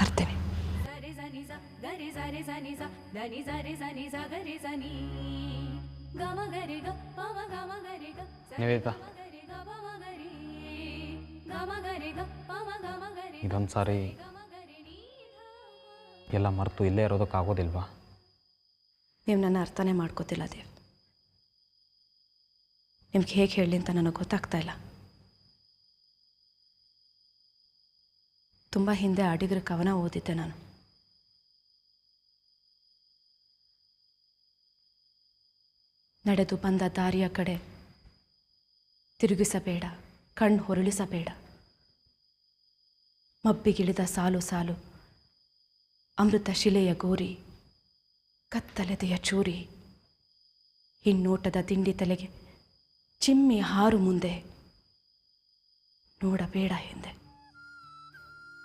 ಬರ್ತೀನಿ. ಇದೊಂದ್ಸಾರಿ ನಿವೇದಿತಾ ಇದೊಂದು ಸಾರಿ. ಎಲ್ಲ ಮರೆತು ಇಲ್ಲೇ ಇರೋದಕ್ಕಾಗೋದಿಲ್ವಾ ನೀವು ನನ್ನ ಅರ್ಥನೇ ಮಾಡ್ಕೋತಿಲ್ಲ ದೇವ್. ನಿಮ್ಗೆ ಹೇಗೆ ಹೇಳಿ ಅಂತ ನನಗೆ ಗೊತ್ತಾಗ್ತಾ ಇಲ್ಲ. ತುಂಬ ಹಿಂದೆ ಅಡಿಗರ ಕವನ ಓದಿದ್ದೆ ನಾನು. ನಡೆದು ಬಂದ ದಾರಿಯ ಕಡೆ ತಿರುಗಿಸಬೇಡ ಕಣ್ಣು ಹೊರಳಿಸಬೇಡ. ಮಬ್ಬಿಗಿಳಿದ ಸಾಲು ಸಾಲು, ಅಮೃತ ಶಿಲೆಯ ಗೋರಿ, ಕತ್ತಲೆದೆಯ ಚೂರಿ, ಹಿನ್ನೋಟದ ತಿಂಡಿ ತಲೆಗೆ ಚಿಮ್ಮಿ ಹಾರು ಮುಂದೆ ನೋಡಬೇಡ ಹಿಂದೆ.